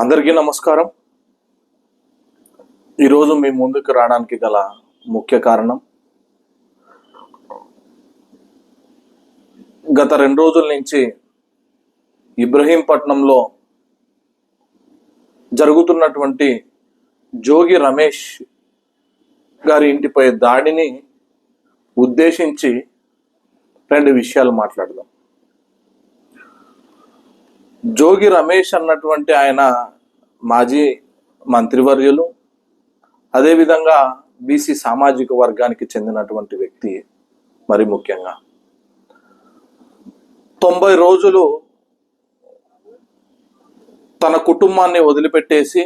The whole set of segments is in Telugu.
అందరికీ నమస్కారం. ఈరోజు మీ ముందుకు రావడానికి గల ముఖ్య కారణం గత రెండు రోజుల నుంచి ఇబ్రహీంపట్నంలో జరుగుతున్నటువంటి జోగి రమేష్ గారి ఇంటిపై దాడిని ఉద్దేశించి రెండు విషయాలు మాట్లాడదాం. జోగి రమేష్ అన్నటువంటి ఆయన మాజీ మంత్రివర్యులు అదేవిధంగా బీసీ సామాజిక వర్గానికి చెందినటువంటి వ్యక్తి మరి ముఖ్యంగా. తొంభై రోజులు తన కుటుంబాన్ని వదిలిపెట్టేసి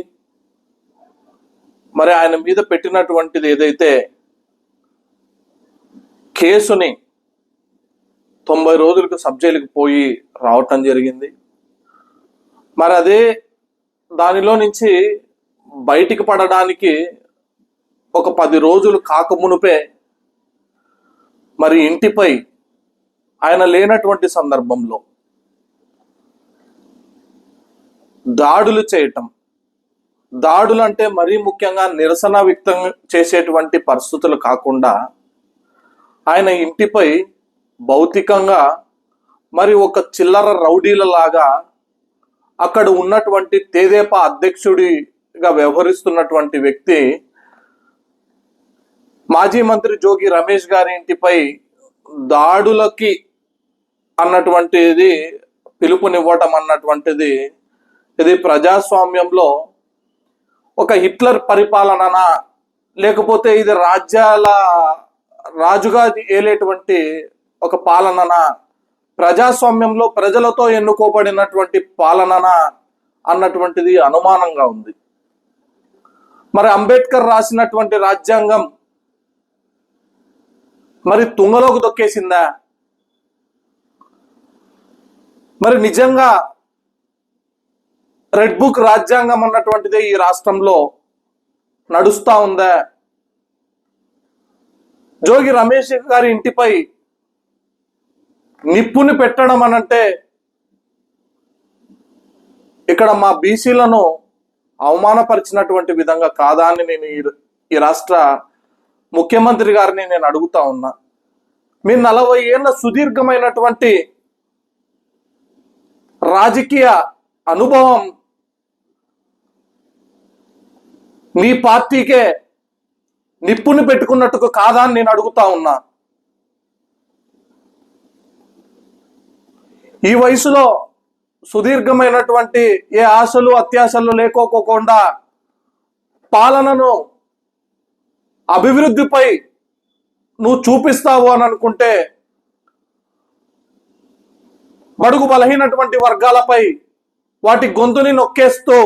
మరి ఆయన మీద పెట్టినటువంటిది ఏదైతే కేసుని తొంభై రోజులకు సబ్జైలుకి పోయి రావటం జరిగింది. మరి అదే దానిలో నుంచి బయటికి పడడానికి ఒక పది రోజులు కాకమునుపే మరి ఇంటిపై ఆయన లేనటువంటి సందర్భంలో దాడులు చేయటం. దాడులు అంటే మరీ ముఖ్యంగా నిరసన వ్యక్తం చేసేటువంటి పరిస్థితులు కాకుండా ఆయన ఇంటిపై భౌతికంగా మరి ఒక చిల్లర రౌడీల లాగా అక్కడ ఉన్నటువంటి తేదేపా అధ్యక్షుడిగా వ్యవహరిస్తున్నటువంటి వ్యక్తి మాజీ మంత్రి జోగి రమేష్ గారి ఇంటిపై దాడులకి అన్నటువంటిది పిలుపునివ్వటం అన్నటువంటిది ఇది ప్రజాస్వామ్యంలో ఒక హిట్లర్ పరిపాలననా? లేకపోతే ఇది రాజ్యాల రాజుగా ఏలేటువంటి ఒక పాలననా? ప్రజాస్వామ్యంలో ప్రజలతో ఎన్నుకోబడినటువంటి పాలన అన్నటువంటిది అనుమానంగా ఉంది. మరి అంబేద్కర్ రాసినటువంటి రాజ్యాంగం మరి తుంగలోకి దొక్కేసిందా మరి నిజంగా రెడ్ బుక్ రాజ్యాంగం అన్నటువంటిదే ఈ రాష్ట్రంలో నడుస్తా ఉందా? జోగి రమేష్ గారి ఇంటిపై నిప్పుని పెట్టడం అనంటే ఇక్కడ మా బీసీలను అవమానపరిచినటువంటి విధంగా కాదా అని నేను ఈ- ఈ రాష్ట్ర ముఖ్యమంత్రి గారిని నేను అడుగుతా ఉన్నా. మీ నలభై ఏళ్ళ సుదీర్ఘమైనటువంటి రాజకీయ అనుభవం మీ పార్టీకే నిప్పుని పెట్టుకున్నట్టుకు కాదా అని నేను అడుగుతా ఉన్నా. ఈ వయసులో సుదీర్ఘమైనటువంటి ఏ ఆశలు అత్యాశలు లేకోకోకుండా పాలనను అభివృద్ధిపై నువ్వు చూపిస్తావు అని అనుకుంటే బడుగు బలహీనటువంటి వర్గాలపై వాటి గొంతుని నొక్కేస్తూ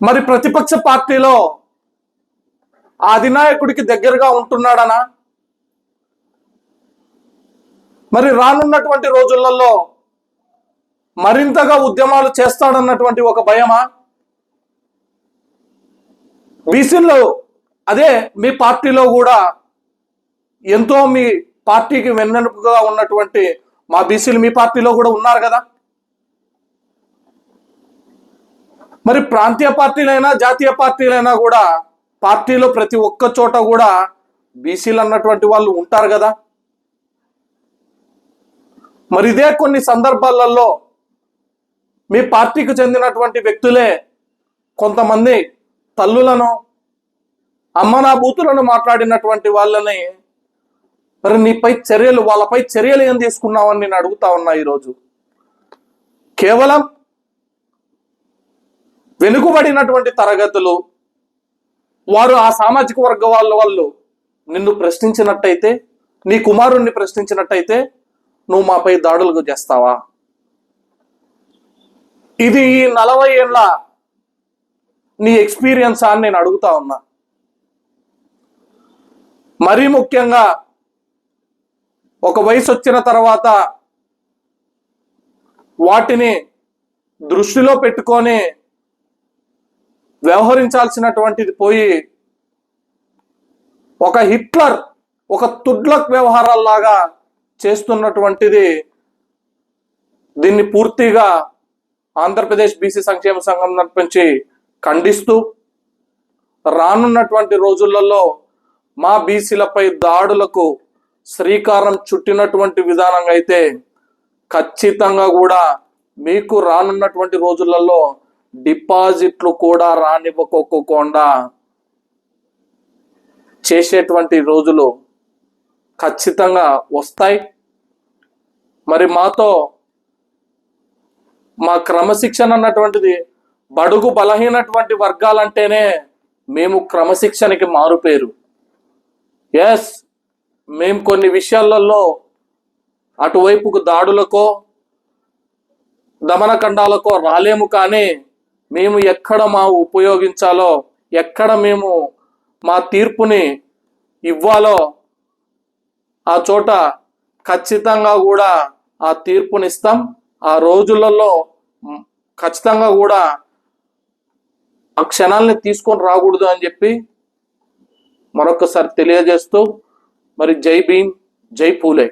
మరి ప్రతిపక్ష పార్టీలో అధినాయకుడికి దగ్గరగా ఉంటున్నాడనా? మరి రానున్నటువంటి రోజులలో మరింతగా ఉద్యమాలు చేస్తాడన్నటువంటి ఒక భయమా? బీసీలో అదే మీ పార్టీలో కూడా ఎంతో మీ పార్టీకి వెన్నెనుపుగా ఉన్నటువంటి మా బీసీలు మీ పార్టీలో కూడా ఉన్నారు కదా? మరి ప్రాంతీయ పార్టీలైనా జాతీయ పార్టీలైనా కూడా పార్టీలో ప్రతి ఒక్క చోట కూడా బీసీలు అన్నటువంటి వాళ్ళు ఉంటారు కదా? మరి ఇదే కొన్ని సందర్భాలలో మీ పార్టీకి చెందినటువంటి వ్యక్తులే కొంతమంది తల్లులను అమ్మనా బూతులను మాట్లాడినటువంటి వాళ్ళని మరి నీపై చర్యలు వాళ్ళపై చర్యలు ఏం తీసుకున్నావని నేను అడుగుతా ఉన్నా ఈరోజు. కేవలం వెనుకబడినటువంటి తరగతులు వారు ఆ సామాజిక వర్గ వాళ్ళ వాళ్ళు నిన్ను ప్రశ్నించినట్టయితే నీ కుమారుణ్ణి ప్రశ్నించినట్టయితే నువ్వు మాపై దాడులు చేస్తావా? ఇది ఈ నలభై ఏళ్ళ నీ ఎక్స్పీరియన్స్ అని నేను అడుగుతా ఉన్నా. మరీ ముఖ్యంగా ఒక వయసు వచ్చిన తర్వాత వాటిని దృష్టిలో పెట్టుకొని వ్యవహరించాల్సినటువంటిది పోయి ఒక హిట్లర్ ఒక తుడ్లక్ వ్యవహారాల్లాగా చేస్తున్నటువంటిది దీన్ని పూర్తిగా ఆంధ్రప్రదేశ్ బీసీ సంక్షేమ సంఘం నడిపించి ఖండిస్తూ రానున్నటువంటి రోజులలో మా బీసీలపై దాడులకు శ్రీకారం చుట్టినటువంటి విధానంగా అయితే ఖచ్చితంగా కూడా మీకు రానున్నటువంటి రోజులలో డిపాజిట్లు కూడా రానివ్వకోకుండా చేసేటువంటి రోజులు ఖచ్చితంగా వస్తాయి. మరి మాతో మా క్రమశిక్షణ అన్నటువంటిది బడుగు బలహీనటువంటి వర్గాలంటేనే మేము క్రమశిక్షణకి మారుపేరు. ఎస్ మేము కొన్ని విషయాలలో అటువైపుకు దాడులకో దమనఖండాలకో రాలేము కానీ మేము ఎక్కడ మా ఉపయోగించాలో ఎక్కడ మేము మా తీర్పుని ఇవ్వాలో ఆ చోట ఖచ్చితంగా కూడా ఆ తీర్పునిస్తాం. ఆ రోజులలో ఖచ్చితంగా కూడా ఆ క్షణాలని తీసుకొని రాకూడదు అని చెప్పి మరొకసారి తెలియజేస్తూ మరి జై భీమ్ జై పూలే.